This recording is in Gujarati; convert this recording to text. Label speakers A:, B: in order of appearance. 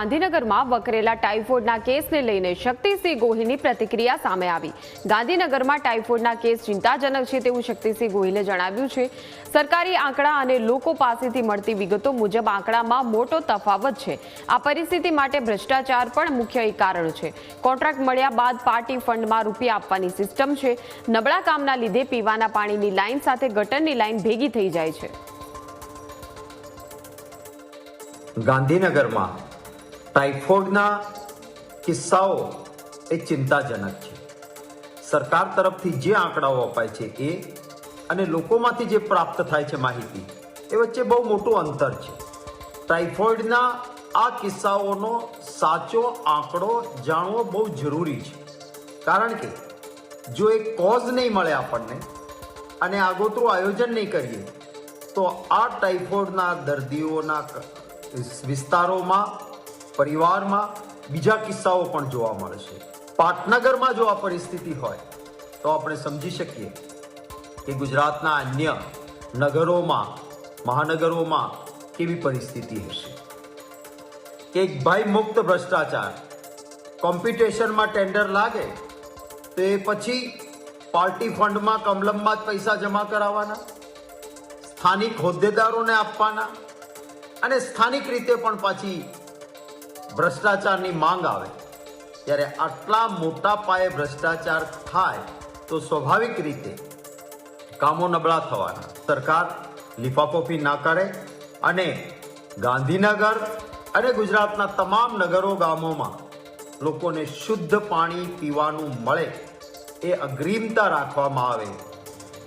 A: ગાંધીનગરમાં વકરેલા ટાઇફોઇડના કેસને લઈને શક્તિસિંહ ગોહિલની પ્રતિક્રિયા સામે આવી. ગાંધીનગરમાં ટાઇફોઇડના કેસ ચિંતાજનક છે તેવું શક્તિસિંહ ગોહિલે જણાવ્યું છે. સરકારી આંકડા અને લોકો પાસેથી મળતી વિગતો મુજબ આંકડામાં મોટો તફાવત છે. આ પરિસ્થિતિ માટે ભ્રષ્ટાચાર પણ મુખ્ય એક કારણ છે. કોન્ટ્રાક્ટ મળ્યા બાદ પાર્ટી ફંડમાં રૂપિયા આપવાની સિસ્ટમ છે. નબળા કામના લીધે પીવાના પાણીની લાઇન સાથે ગટરની લાઇન ભેગી થઈ જાય છે.
B: ગાંધીનગરમાં ટાઇફોઇડના કિસ્સાઓ એ ચિંતાજનક છે. સરકાર તરફથી જે આંકડાઓ અપાય છે એ અને લોકોમાંથી જે પ્રાપ્ત થાય છે માહિતી, એ વચ્ચે બહુ મોટું અંતર છે. ટાઇફોઇડના આ કિસ્સાઓનો સાચો આંકડો જાણવો બહુ જરૂરી છે. કારણ કે, જો એ કોઝ નહીં મળે આપણને અને આગોતરું આયોજન નહીં કરીએ, તો આ ટાઇફોઇડના દર્દીઓના વિસ્તારોમાં પરિવારમાં બીજા કિસ્સાઓ પણ જોવા મળે છે. પાટનગરમાં જો આ પરિસ્થિતિ હોય, તો આપણે સમજી શકીએ કે ગુજરાતના અન્ય નગરોમાં, મહાનગરોમાં કેવી પરિસ્થિતિ હશે. એક ભાઈ મુક્ત ભ્રષ્ટાચાર, કોમ્પિટિશનમાં ટેન્ડર લાગે, તો એ પછી પાર્ટી ફંડમાં કમલમમાં જ પૈસા જમા કરાવવાના, સ્થાનિક હોદ્દેદારોને આપવાના અને સ્થાનિક રીતે પણ પાછી ભ્રષ્ટાચારની માંગ આવે. ત્યારે આટલા મોટા પાયે ભ્રષ્ટાચાર થાય તો સ્વાભાવિક રીતે કામો નબળા થવાના. સરકાર લિફાફોફી ના કરે અને ગાંધીનગર અને ગુજરાતના તમામ નગરો ગામોમાં લોકોને શુદ્ધ પાણી પીવાનું મળે એ અગ્રીમતા રાખવામાં આવે.